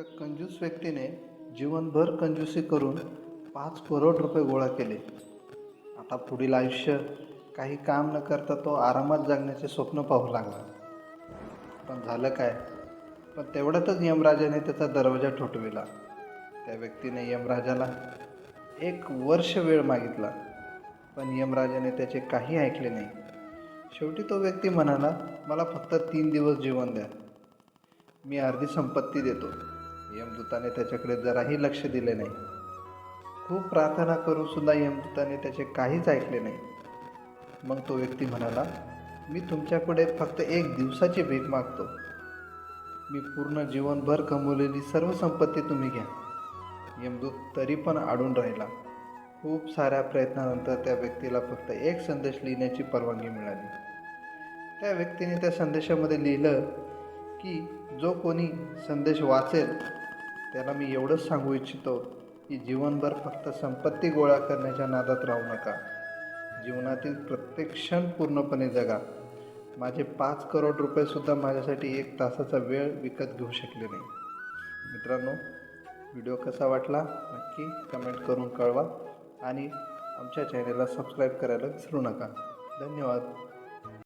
एका कंजूस व्यक्तीने जीवनभर कंजूसी करून पाच करोड रुपये गोळा केले. आता पुढील आयुष्य काही काम न करता तो आरामात जगण्याचे स्वप्न पाहू लागला. पण झालं काय? पण तेवढ्यातच यमराजाने त्याचा दरवाजा ठोठविला. त्या व्यक्तीने यमराजाला एक वर्ष वेळ मागितला. पण यमराजाने त्याचे काही ऐकले नाही. शेवटी तो व्यक्ती म्हणाला मला फक्त तीन दिवस जीवन द्या. मी अर्धी संपत्ती देतो. यमदूताने त्याच्याकडे जराही लक्ष दिले नाही. खूप प्रार्थना करून सुद्धा यमदूताने त्याचे काहीच ऐकले नाही. मग तो व्यक्ती म्हणाला मी तुमच्याकडे फक्त एक दिवसाची भीक मागतो. मी पूर्ण जीवनभर कमवलेली सर्व संपत्ती तुम्ही घ्या. यमदूत तरी पण आडून राहिला. खूप साऱ्या प्रयत्नानंतर त्या व्यक्तीला फक्त एक संदेश लिहिण्याची परवानगी मिळाली. त्या व्यक्तीने त्या संदेशामध्ये लिहिलं की जो कोणी संदेश वाचेल त्याला मी एवढंच सांगू इच्छितो की जीवनभर फक्त संपत्ती गोळा करण्याच्या नादात राहू नका. जीवनातील प्रत्येक क्षण पूर्णपणे जगा. माझे पाच करोड रुपयेसुद्धा माझ्यासाठी एक तासाचा वेळ विकत घेऊ शकले नाही. मित्रांनो व्हिडिओ कसा वाटला नक्की कमेंट करून कळवा आणि आमच्या चॅनेलला सबस्क्राईब करायला विसरू नका. धन्यवाद.